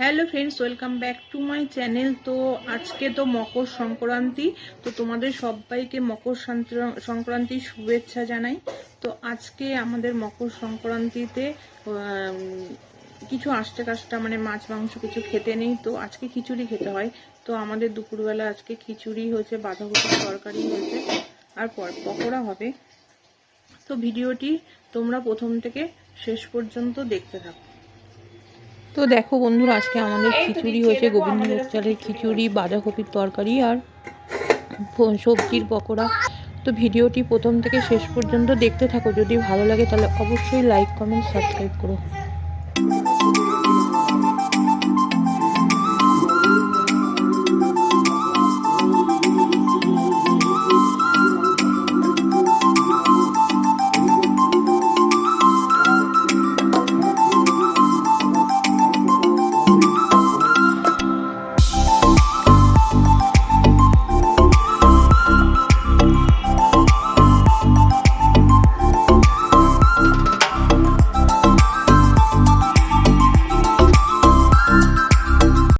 Hello friends, welcome back to my channel. তো আজকে তো মকর সংক্রান্তি, তো তোমাদের সবাইকে মকর সংক্রান্তির শুভেচ্ছা জানাই। তো আজকে আমাদের মকর সংক্রান্তিতে কিছু আষ্টে কাষ্টা মানে মাছ, মাংস কিছু খেতে নেই, তো আজকে খিচুড়ি খেতে হয়। তো আমাদের দুপুরবেলা আজকে খিচুড়ি হয়েছে, বাঁধাকপির তরকারি হয়েছে, আর পকোড়া হবে। তো ভিডিওটি তোমরা প্রথম থেকে শেষ পর্যন্ত দেখতে থাকো। তো দেখো বন্ধুরা আজকে আমাদের খিচুড়ি হয়েছে গোবিন্দভোগ চালের খিচুড়ি। বাঁধাকপির তরকারি আর সবজির পকোড়া। তো ভিডিওটি প্রথম থেকে শেষ পর্যন্ত দেখতে থাকো। যদি ভালো লাগে তাহলে অবশ্যই লাইক কমেন্ট সাবস্ক্রাইব করো।